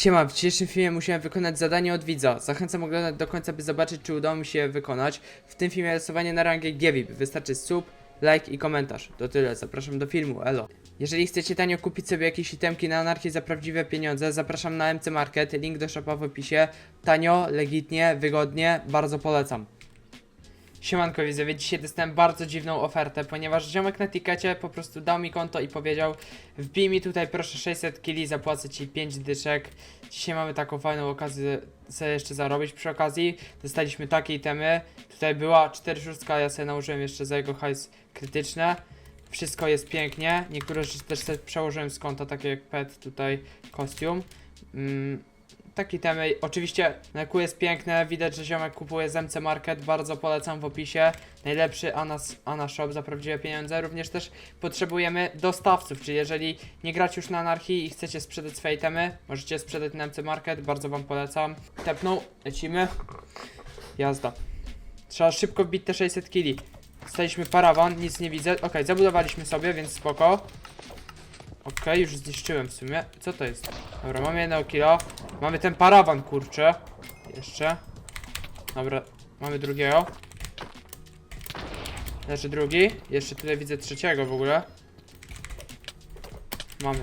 Siema, w dzisiejszym filmie musiałem wykonać zadanie od widza. Zachęcam oglądać do końca, by zobaczyć, czy udało mi się je wykonać. W tym filmie rysowanie na rangę GVIP. Wystarczy sub, like i komentarz. To tyle, zapraszam do filmu, elo. Jeżeli chcecie tanio kupić sobie jakieś itemki na anarchii za prawdziwe pieniądze, zapraszam na MC Market, link do shopa w opisie. Tanio, legitnie, wygodnie, bardzo polecam. Siemanko widzowie, dzisiaj dostałem bardzo dziwną ofertę, ponieważ ziomek na tikecie po prostu dał mi konto i powiedział Wbij mi tutaj proszę 600 kili, zapłacę ci 5 dyszek. Dzisiaj mamy taką fajną okazję sobie jeszcze zarobić. Przy okazji dostaliśmy takie itemy. Tutaj była 4 szóstka, ja sobie nałożyłem jeszcze za jego hajs krytyczne. Wszystko jest pięknie. Niektóre rzeczy też sobie przełożyłem z konta, takie jak pet, tutaj kostium. Mm, takie itemy. Oczywiście kół jest piękne, widać, że ziomek kupuje z MC Market, bardzo polecam w opisie. Najlepszy Anas, Ana Shop za prawdziwe pieniądze. Również też potrzebujemy dostawców, czyli jeżeli nie gracie już na anarchii i chcecie sprzedać swoje itemy, możecie sprzedać na MC Market, bardzo wam polecam. Tepnął, lecimy. Jazda. Trzeba szybko wbić te 600 kili. Staliśmy parawan, nic nie widzę. Ok, zabudowaliśmy sobie, więc spoko. Okej, już zniszczyłem w sumie. Co to jest? Dobra, mamy jednego kilo. Mamy ten parawan, kurczę. Jeszcze. Dobra, mamy drugiego. Leży drugi. Jeszcze tutaj widzę trzeciego w ogóle. Mamy.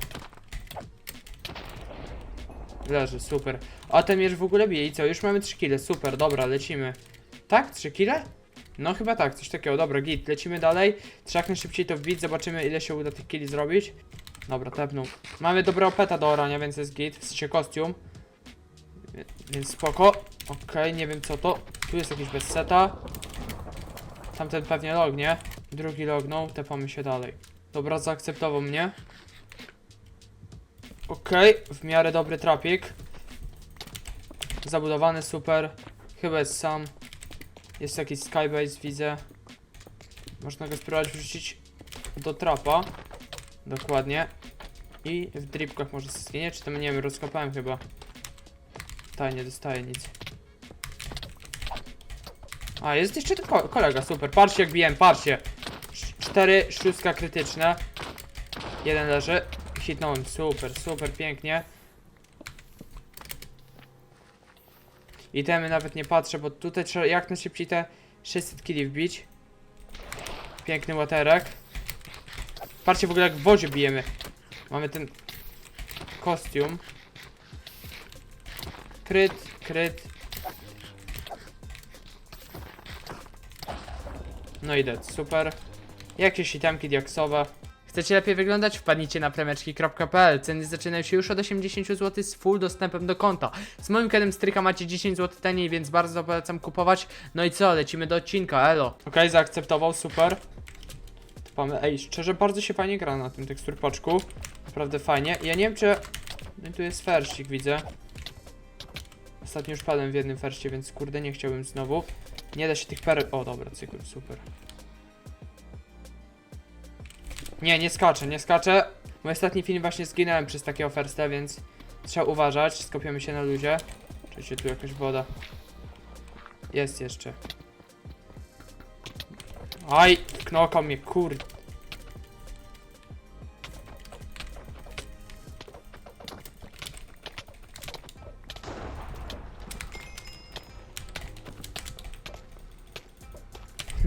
Leży, super. A ten mierz w ogóle bije i co? Już mamy 3 kile, super, dobra, lecimy. Tak? 3 kile? No chyba tak, coś takiego, dobra, git, lecimy dalej. Trzeba jak najszybciej to wbić, zobaczymy ile się uda tych kili zrobić. Dobra, tepnął. Mamy dobrego peta do orania, więc jest git, w sensie kostium. Więc spoko. Okej, nie wiem co to. Tu jest jakiś bez seta. Tamten pewnie lognie. Drugi lognął, tepamy się dalej. Dobra, zaakceptował mnie. Okej, w miarę dobry trapik. Zabudowany, super. Chyba jest sam. Jest jakiś skybase, widzę. Można go spróbować wrzucić do trapa. Dokładnie. I w dripkach może zginie, czy tam nie wiem, rozkopałem chyba. Ta, nie dostaje nic. A, jest jeszcze ten ko kolega, super. Patrzcie jak biłem, patrzcie. Sz- Cztery szóstka krytyczne. Jeden leży. Hitnąłem, super, super, pięknie. Itemy nawet nie patrzę, bo tutaj trzeba jak najszybciej te 600 kili wbić. Piękny łaterek. Patrzcie w ogóle jak w wodzie bijemy. Mamy ten kostium. Kryt, kryt. No i dead, super. Jakieś itemki diaksowe. Chcecie lepiej wyglądać? Wpadnijcie na premeczki.pl. Ceny zaczynają się już od 80 zł z full dostępem do konta. Z moim kodem stryka macie 10 zł taniej, więc bardzo polecam kupować. No i co, lecimy do odcinka, elo. Okej, zaakceptował, super. Ej, szczerze bardzo się fajnie gra na tym teksturpaczku. Naprawdę fajnie. Ja nie wiem czy... No i tu jest ferścik, widzę. Ostatnio już padłem w jednym ferście, więc kurde nie chciałbym znowu. Nie da się tych perek... O, dobra, cykl, super. Nie, nie skaczę, nie skaczę. Mój ostatni film właśnie zginąłem przez takiego fersta, więc trzeba uważać. Skopiemy się na ludzie. Oczywiście tu jakaś woda. Jest jeszcze. Aj, knokał mnie, kurde.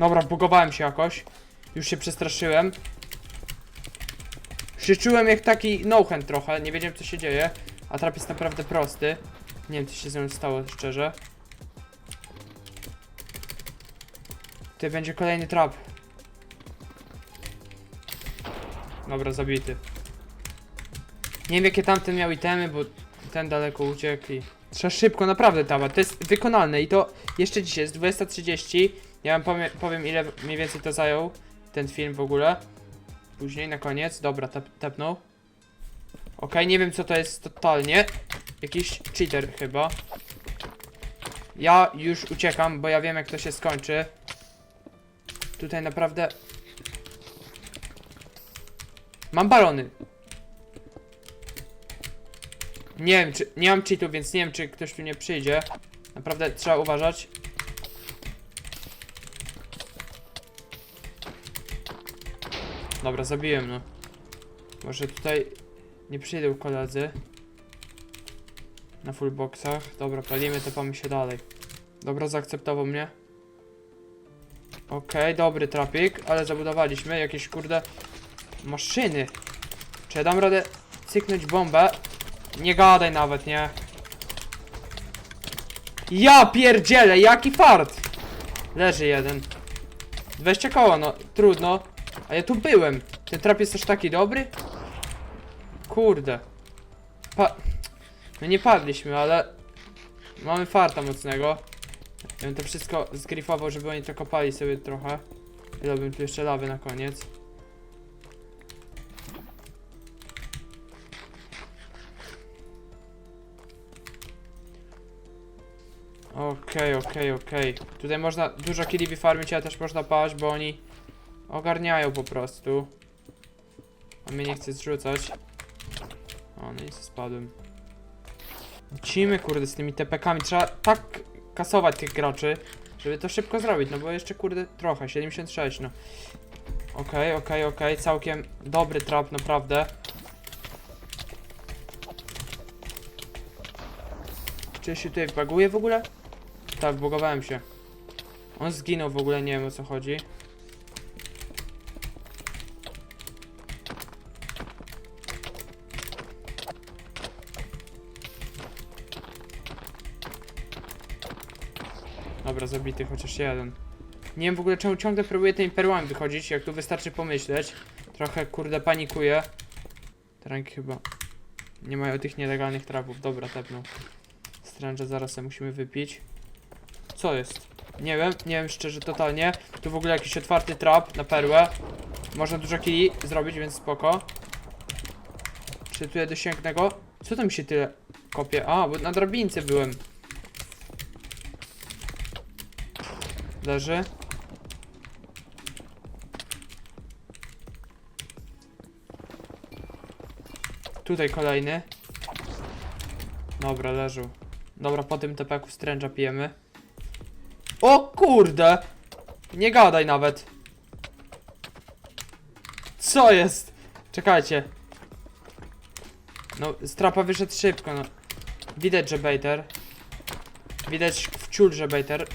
Dobra, bugowałem się jakoś. Już się przestraszyłem. Się czułem jak taki no-hand trochę, nie wiedziałem co się dzieje. A trap jest naprawdę prosty. Nie wiem co się ze mną stało, szczerze. Tutaj będzie kolejny trap. Dobra, zabity. Nie wiem jakie tamten miał itemy, bo ten daleko uciekł i... Trzeba szybko, naprawdę taba, to jest wykonalne i to jeszcze dzisiaj jest 20.30. Ja wam powiem, powiem ile mniej więcej to zajął ten film w ogóle. Później na koniec, dobra, tap, tapnął. Okej, nie wiem co to jest totalnie. Jakiś cheater chyba. Ja już uciekam, bo ja wiem jak to się skończy. Tutaj naprawdę... Mam balony. Nie wiem, czy... Nie mam cheatów, więc nie wiem, czy ktoś tu nie przyjdzie. Naprawdę trzeba uważać. Dobra, zabiłem, no. Może tutaj nie przyjdą koledzy. Na full boxach. Dobra, palimy, tepamy się dalej. Dobra, zaakceptował mnie. Okej, dobry trapik, ale zabudowaliśmy jakieś kurde maszyny. Czy ja dam radę cyknąć bombę? Nie gadaj nawet, nie? Ja pierdzielę, jaki fart! Leży jeden. 20 koła, no trudno. A ja tu byłem. Ten trap jest aż taki dobry? Kurde. Pa... No nie padliśmy, ale... Mamy farta mocnego. Ja bym to wszystko zgrifował, żeby oni to kopali sobie trochę. Dałbym tu jeszcze lawy na koniec. Okej, okej, okej. Tutaj można dużo killi farmić, ale też można paść, bo oni ogarniają po prostu. A mnie nie chce zrzucać. O, no i spadłem. Lecimy kurde z tymi TPK-ami. Trzeba tak kasować tych graczy, żeby to szybko zrobić, no bo jeszcze kurde trochę, 76 no. Okej, okej, okej, całkiem dobry trap, naprawdę. Czy się tutaj baguje w ogóle? Tak, bugowałem się. On zginął w ogóle, nie wiem o co chodzi. Dobra, zabity chociaż jeden. Nie wiem w ogóle czemu ciągle próbuję tymi perłami wychodzić, jak tu wystarczy pomyśleć. Trochę kurde panikuję. Trank chyba nie mają tych nielegalnych trapów. Dobra, tepnął. Strange zaraz musimy wypić. Co jest? Nie wiem, nie wiem szczerze totalnie. Tu w ogóle jakiś otwarty trap na perłę. Można dużo killi zrobić, więc spoko. Czy tu ja dosięgnę go? Co tam się tyle kopie? A, bo na drabince byłem. Leży. Tutaj kolejny. Dobra, leżył. Dobra, po tym tepeku stręża pijemy. O kurde! Nie gadaj nawet. Co jest? Czekajcie. No, strapa wyszedł szybko, no. Widać, że baiter. Widać wciul, że baiter.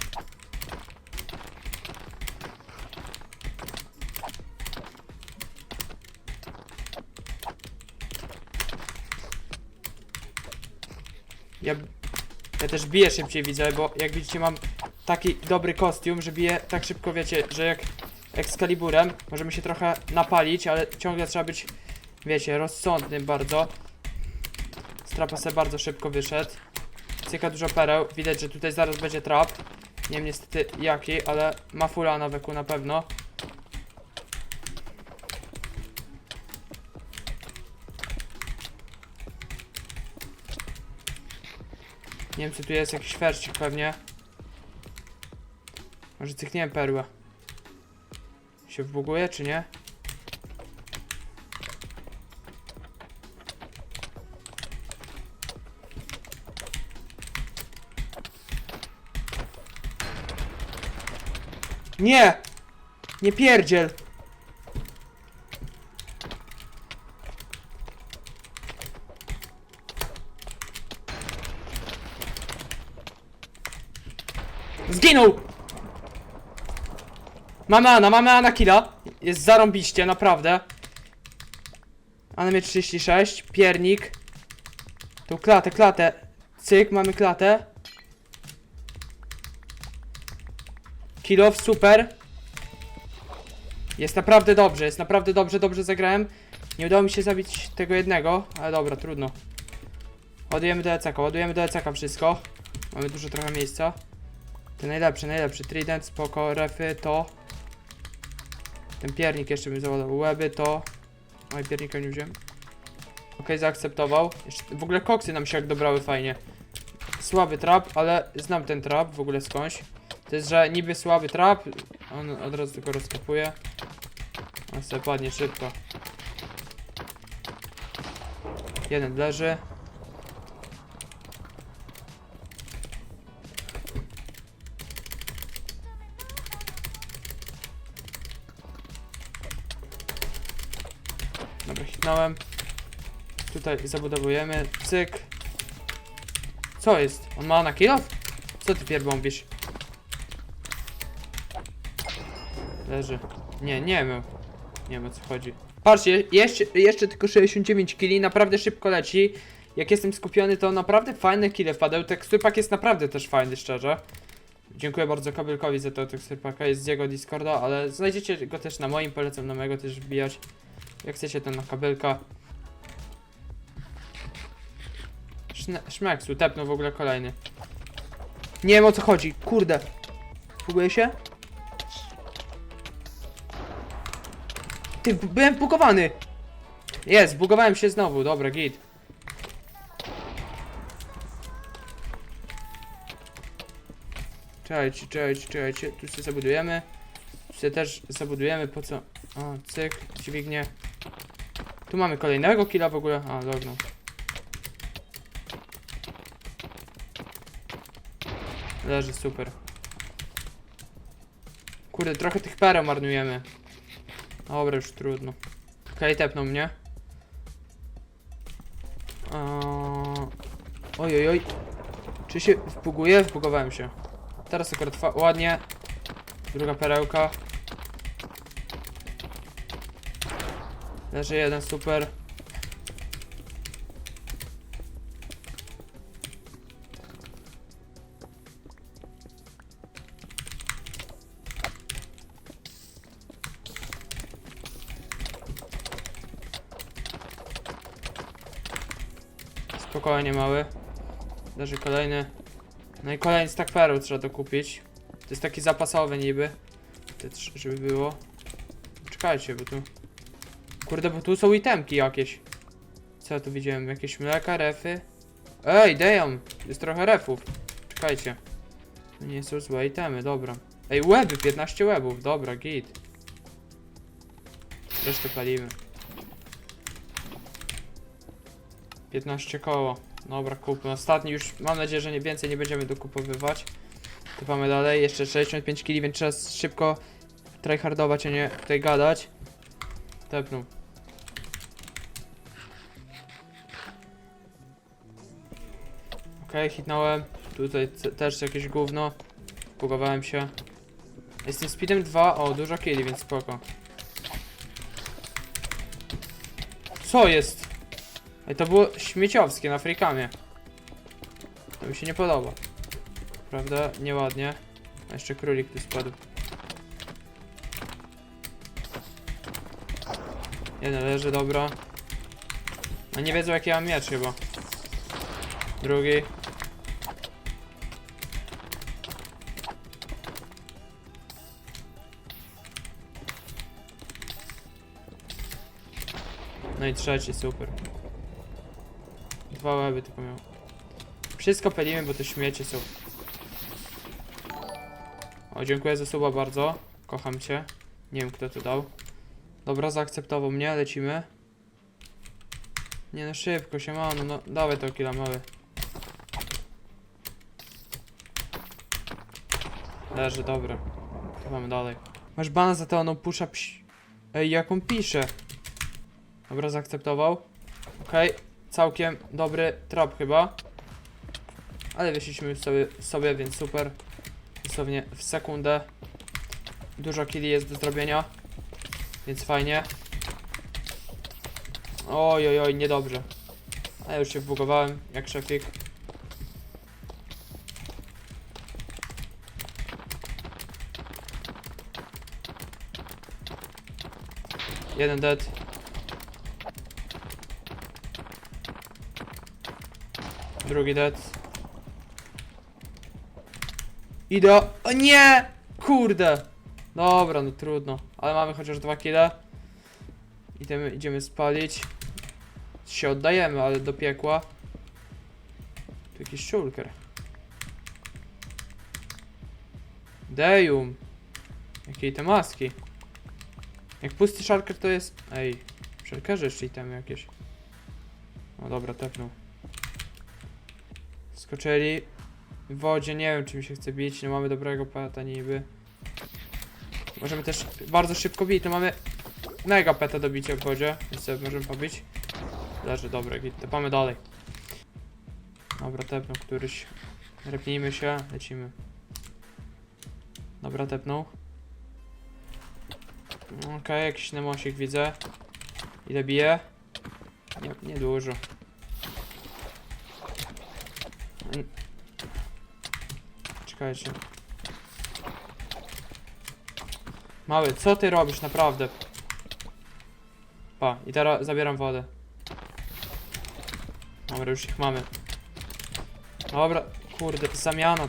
Ja, ja też biję szybciej widzę, bo jak widzicie mam taki dobry kostium, że biję tak szybko, wiecie, że jak Excaliburem możemy się trochę napalić, ale ciągle trzeba być, wiecie, rozsądnym bardzo. Strapa se bardzo szybko wyszedł. Cyka dużo pereł, widać, że tutaj zaraz będzie trap. Nie wiem niestety jaki, ale ma fula na weku na pewno. Nie wiem, czy tu jest jakiś fercik pewnie. Może cykniemy perłę. Się wbuguje, czy nie? Nie! Nie pierdziel! Zginął! Mamy Ana, mamy Ana killa. Jest zarąbiście, naprawdę. Ana mnie 36, piernik. Tu klatę, klatę. Cyk, mamy klatę. Kilof, super. Jest naprawdę dobrze, jest naprawdę dobrze, dobrze zagrałem. Nie udało mi się zabić tego jednego, ale dobra, trudno. Ładujemy do ECK, ładujemy do ECK wszystko. Mamy dużo trochę miejsca. Ten najlepszy, najlepszy. Trident, spoko, refy, to. Ten piernik jeszcze bym załadał. Łeby, to. Oj, piernika nie wziąłem. Okej, zaakceptował. Jeszcze, w ogóle koksy nam się jak dobrały fajnie. Słaby trap, ale znam ten trap w ogóle skądś. To jest, że niby słaby trap, on od razu tylko rozkopuje. On sobie padnie szybko. Jeden leży. Hitnąłem. Tutaj zabudowujemy. Cyk. Co jest? On ma na kill off? Co ty pierbąbisz? Leży. Nie, nie wiem. Nie wiem o co chodzi. Patrzcie, jeszcze, jeszcze tylko 69 kili, naprawdę szybko leci. Jak jestem skupiony, to naprawdę fajne kile wpadają. Teksturpak jest naprawdę też fajny, szczerze. Dziękuję bardzo Kabelkowi za to teksturpaka, jest z jego Discorda, ale znajdziecie go też na moim, polecam na mojego też wbijać. Jak chcecie, to na Kabelka. Szne- Szmeksu, w ogóle kolejny. Nie wiem o co chodzi, kurde. Próbuję się? Ty, byłem bugowany! Jest, zbugowałem się znowu, dobra, git. Czekajcie, czekajcie, czekajcie, tu się zabudujemy. Tu się też zabudujemy, po co? O, cyk, dźwignie. Tu mamy kolejnego killa w ogóle. A, lognął. Leży, super. Kurde, trochę tych pereł marnujemy. Dobra, już trudno. Okej, okay, tepnął mnie. Oj, oj, oj. Czy się wbuguje? Wbugowałem się. Teraz akurat ładnie. Druga perełka. Leży jeden, super. Spokojnie, mały. Leży kolejny. No i kolejny stack perł trzeba dokupić. To jest taki zapasowy niby. Żeby było. Czekajcie, bo tu... Kurde, bo tu są itemki jakieś. Co tu widziałem? Jakieś mleka, refy? Ej, damn! Jest trochę refów. Czekajcie. Nie są złe itemy, dobra. Ej, łeby, 15 łebów, dobra, git. Resztę palimy. 15 koło. Dobra, kupmy. Ostatni już, mam nadzieję, że nie więcej nie będziemy dokupowywać. Tupamy dalej, jeszcze 65 kg, więc trzeba szybko tryhardować, a nie tutaj gadać. Tepnął. Okej, hitnąłem. Tutaj też jakieś gówno. Pugowałem się. Jestem speedem 2, o dużo killi, więc spoko. Co jest? Ej, to było śmieciowskie na frikamie. To mi się nie podoba. Prawda? Nieładnie. A jeszcze królik tu spadł. Jeden leży, dobra. No nie wiedzą jaki ja mam miecz chyba. Drugi. No i trzeci, super. Dwa łeby tylko miał. Wszystko pelimy, bo to śmiecie są. O, dziękuję za suba bardzo. Kocham cię. Nie wiem kto to dał. Dobra, zaakceptował mnie, lecimy. Nie no, szybko, się no, no dawaj to killa mały. Leży, dobra. Mamy dalej. Masz bana za to, ono pusza psi... Ej, jaką pisze? Dobra, zaakceptował. Okej, całkiem dobry trap chyba. Ale wyszliśmy sobie, sobie, więc super. Dosłownie w sekundę. Dużo killi jest do zrobienia. Więc fajnie. Oj, oj, oj, niedobrze. A ja już się wbugowałem, jak szefik. Jeden dead. Drugi dead. Idę. O nie! Kurde! Dobra, no trudno. Ale mamy chociaż dwa kile. Idziemy, idziemy spalić. Się oddajemy, ale do piekła. Tu jakiś szulker. Dejum. Jakie te maski. Jak pusty szarker to jest... Ej, w szarkerze jeszcze itemy jakieś. No dobra, tepnął. Skoczyli. W wodzie, nie wiem czy mi się chce bić, nie mamy dobrego peta niby. Możemy też bardzo szybko bić, no mamy mega peta do bicia w wodzie, więc sobie możemy pobić. Leży, dobra, tepamy dalej. Dobra, tepnął któryś. Repnijmy się, lecimy. Dobra, tepnął. Okej, jakiś nemosik widzę. Ile bije? Nie, nie dużo. Czekajcie. Mały, co ty robisz naprawdę? Pa, i teraz zabieram wodę. Dobra, już ich mamy. Dobra, kurde, zamiana.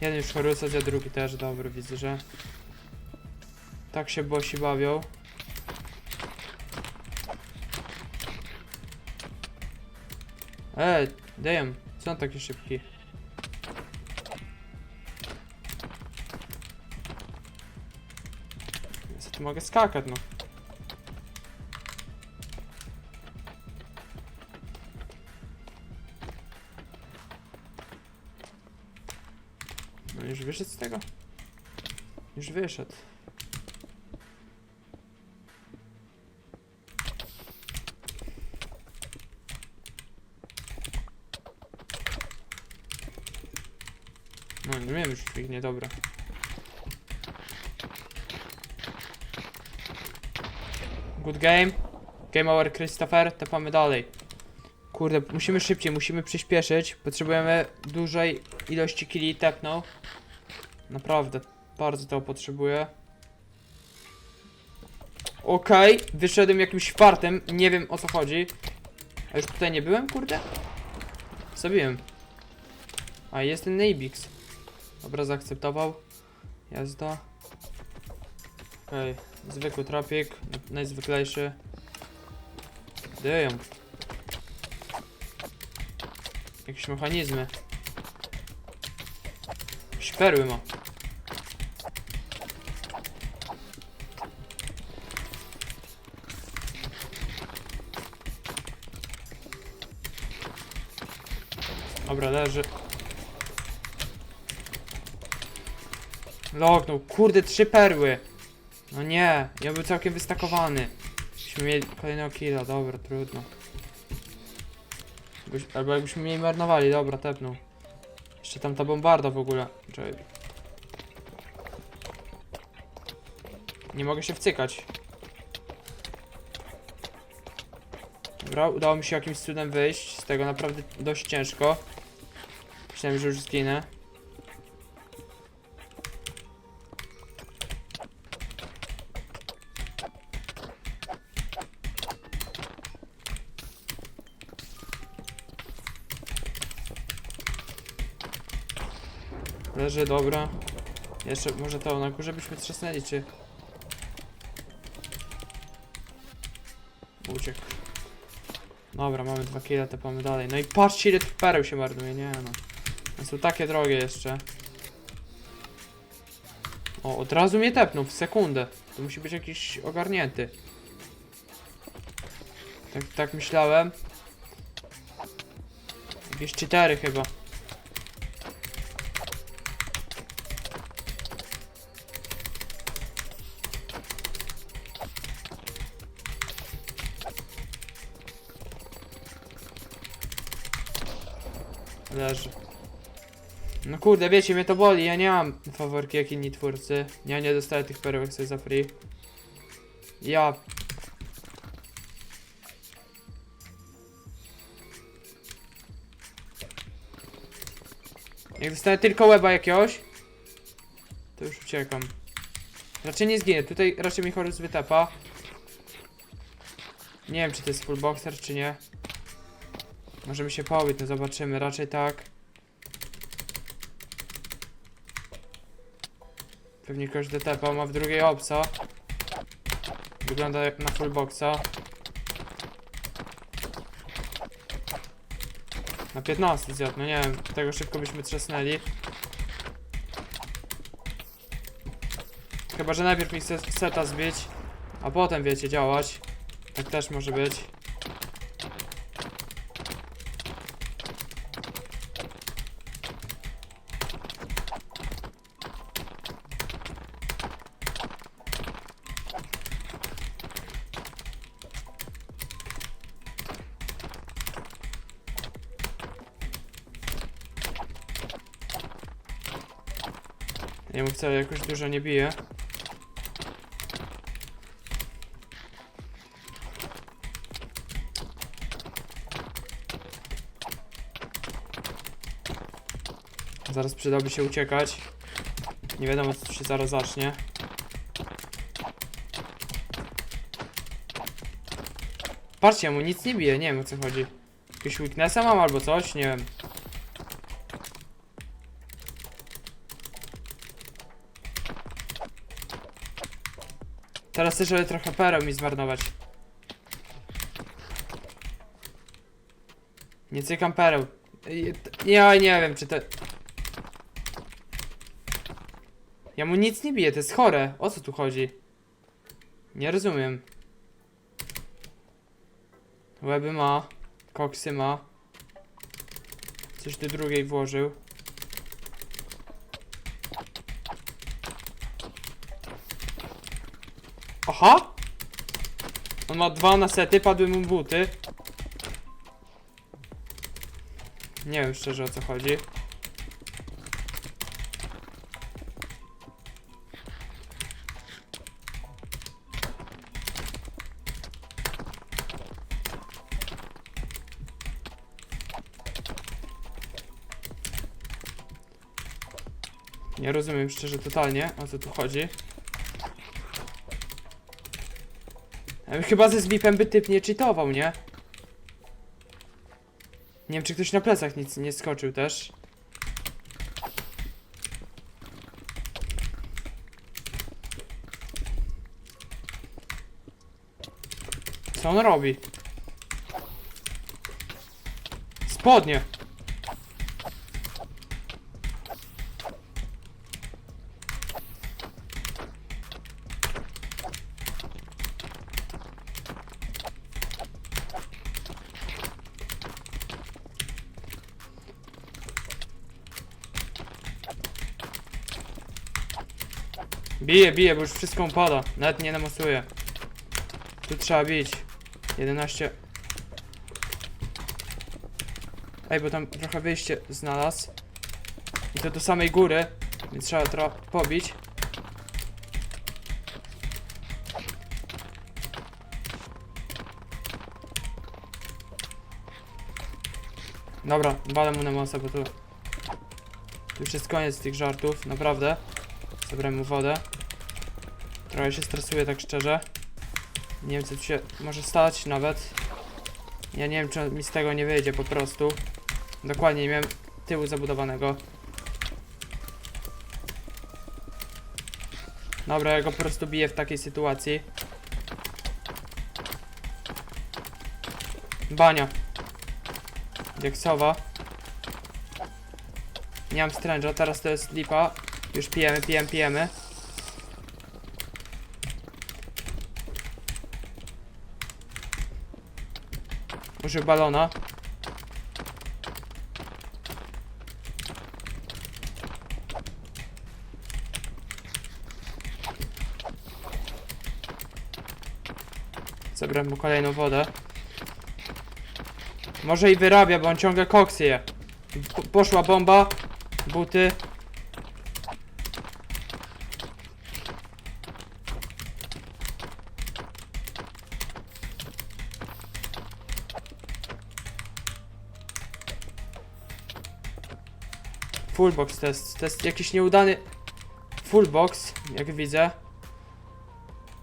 Jeden już chorusa, a drugi też dobry, widzę, że tak się bosi bawią. Ej, damn, co on taki szybki? Tu mogę skakać, no? No już wyszedł z tego? Już wyszedł. No nie dźwignie, dobra. Good game. Game over Christopher, tepamy dalej. Kurde, musimy szybciej, musimy przyspieszyć. Potrzebujemy dużej ilości killi tepną. Naprawdę, bardzo to potrzebuję. Okej, wyszedłem jakimś fartem, nie wiem o co chodzi. A już tutaj nie byłem, kurde? Zabiłem. A, jest ten Nabix. Dobra, zaakceptował. Jazda. Okej, zwykły trapik, najzwyklejszy. Damn. Jakieś mechanizmy. Jakieś perły ma. Dobra, leży. Lognął. Kurde, trzy perły. No nie, ja był całkiem wystakowany. Byśmy mieli kolejnego killa, dobra, trudno. Albo jakbyśmy mieli marnowali, dobra, tepnął. Jeszcze tam ta bombarda w ogóle. Czekaj. Nie mogę się wcykać. Dobra, udało mi się jakimś cudem wyjść z tego naprawdę dość ciężko. Myślałem, że już zginę. Leży, dobra. Jeszcze może to na górze byśmy trzasnęli, czy... Uciekł. Dobra, mamy dwa kile, tepamy dalej. No i patrzcie ile tych pereł się marnuje, nie no. One są takie drogie jeszcze. O, od razu mnie tepnął, w sekundę. To musi być jakiś ogarnięty. Tak, tak myślałem. Jakieś cheatery chyba. Kurde, wiecie, mnie to boli, ja nie mam faworki jak inni twórcy. Ja nie dostaję tych perełek sobie za free. Ja... Jak dostaję tylko łeba jakiegoś, to już uciekam. Raczej nie zginę, tutaj raczej mi Horus wytepa. Nie wiem, czy to jest full boxer, czy nie. Możemy się pobić, no zobaczymy, raczej tak. Pewnie ktoś DTP ma w drugiej opca. Wygląda jak na full boxa. Na 15 zjadł, no nie wiem, tego szybko byśmy trzasnęli. Chyba, że najpierw mi chce seta zbić, a potem wiecie, działać. Tak też może być. Ja mu wcale jakoś dużo nie bije. Zaraz przydałoby się uciekać. Nie wiadomo co się zaraz zacznie. Patrzcie, mu nic nie bije, nie wiem o co chodzi. Jakiegoś weaknessa mam albo coś, nie wiem. Teraz też, żeby trochę pereł mi zmarnować. Nie cykam pereł. Ja nie wiem, czy to... Ja mu nic nie biję, to jest chore. O co tu chodzi? Nie rozumiem. Łeby ma. Koksy ma. Coś do drugiej włożył. Aha! On ma dwa na sety, padły mu buty. Nie wiem szczerze o co chodzi. Nie rozumiem szczerze totalnie o co tu chodzi. Ja Chyba ze zbipem by typ nie cheatował, nie? Nie wiem, czy ktoś na plecach nic nie skoczył też. Co on robi? Spodnie! Bije, bije, bo już wszystko upada. Nawet nie namosuje. Tu trzeba bić. 11. Ej, bo tam trochę wyjście znalazł. I to do samej góry. Więc trzeba trochę pobić. Dobra, walę mu na mosę, bo tu... Tu już jest koniec tych żartów, naprawdę. Zabrałem mu wodę. Trochę się stresuję, tak szczerze. Nie wiem, co tu się może stać nawet. Ja nie wiem, czy mi z tego nie wyjdzie po prostu. Dokładnie, nie miałem tyłu zabudowanego. Dobra, ja go po prostu biję w takiej sytuacji. Bania. Diaksowa. Nie mam stręża, teraz to jest lipa. Już pijemy, pijemy, pijemy. Użył balona. Zabrałem mu kolejną wodę. Może i wyrabia, bo on ciągle koksy je. Po- Poszła bomba. Buty. Fullbox to jest, to jest jakiś nieudany fullbox, jak widzę.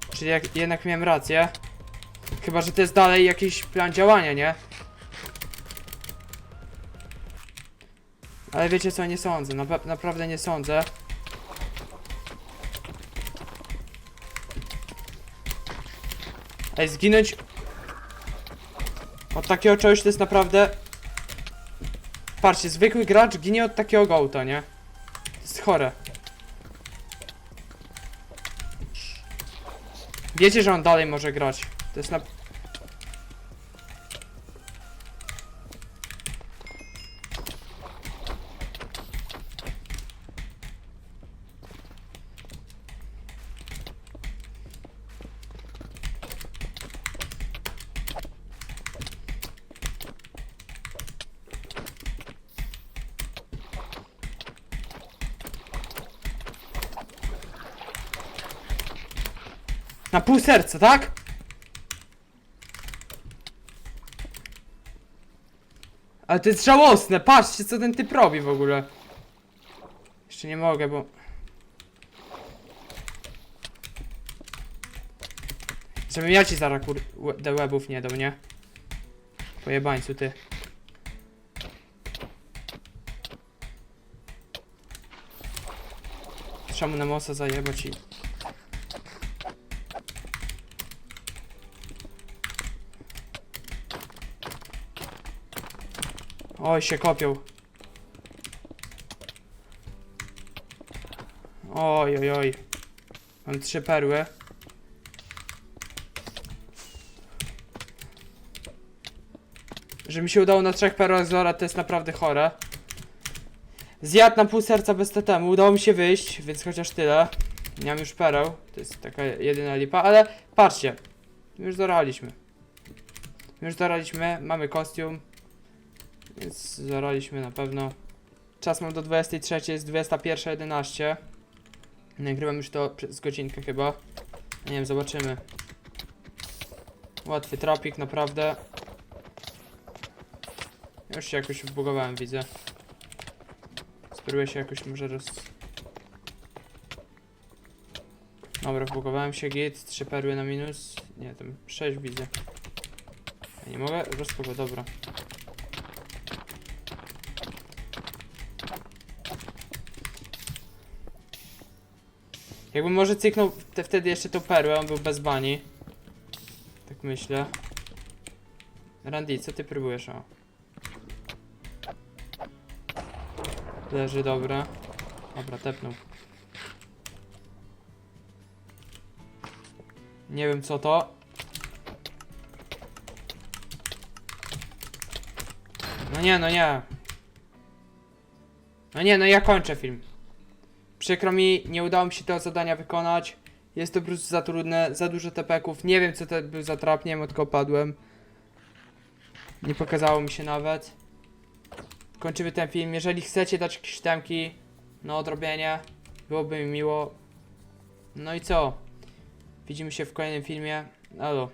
Czyli jak, jednak miałem rację. Chyba, że to jest dalej jakiś plan działania, nie? Ale wiecie co, nie sądzę, naprawdę nie sądzę. Ej, zginąć od takiego czegoś to jest naprawdę... Patrzcie, zwykły gracz ginie od takiego gołta, nie? To jest chore. Wiecie, że on dalej może grać. To jest na... Na pół serca, tak? Ale to jest żałosne, patrzcie co ten typ robi w ogóle. Jeszcze nie mogę, bo... Żebym ja ci zaraz kur... do webów nie dał, nie? Pojebańcu, ty. Trzeba mu na mosa zajebać i... Oj, się kopią. Oj, oj, oj. Mam trzy perły. Że mi się udało na trzech perłach zora, to jest naprawdę chore. Zjadł na pół serca bez tetemu, udało mi się wyjść, więc chociaż tyle. Nie mam już pereł, to jest taka jedyna lipa, ale patrzcie. Już zoraliśmy. Już zoraliśmy, mamy kostium. Więc zaraliśmy na pewno. Czas mam do 23, jest 21.11. Nagrywam już to przez godzinkę chyba. Nie wiem, zobaczymy. Łatwy tropik, naprawdę. Już się jakoś wbugowałem, widzę. Spróbuję się jakoś może roz... Dobra, wbugowałem się, git, 3 perły na minus. Nie, tam 6 widzę. Ja nie mogę? Rozpływa, dobra. Jakbym może cyknął te, wtedy jeszcze tą perłę, on był bez bani. Tak myślę. Randy, co ty próbujesz? O. Leży, dobra. Dobra, tepnął. Nie wiem co to. No nie, no nie. No nie, no ja kończę film. Przykro mi, nie udało mi się tego zadania wykonać. Jest to po prostu za trudne, za dużo tepeków. Nie wiem co to był za trap, nie wiem padłem. Nie pokazało mi się nawet. Kończymy ten film. Jeżeli chcecie dać jakieś temki na odrobienie, byłoby mi miło. No i co? Widzimy się w kolejnym filmie. Alo.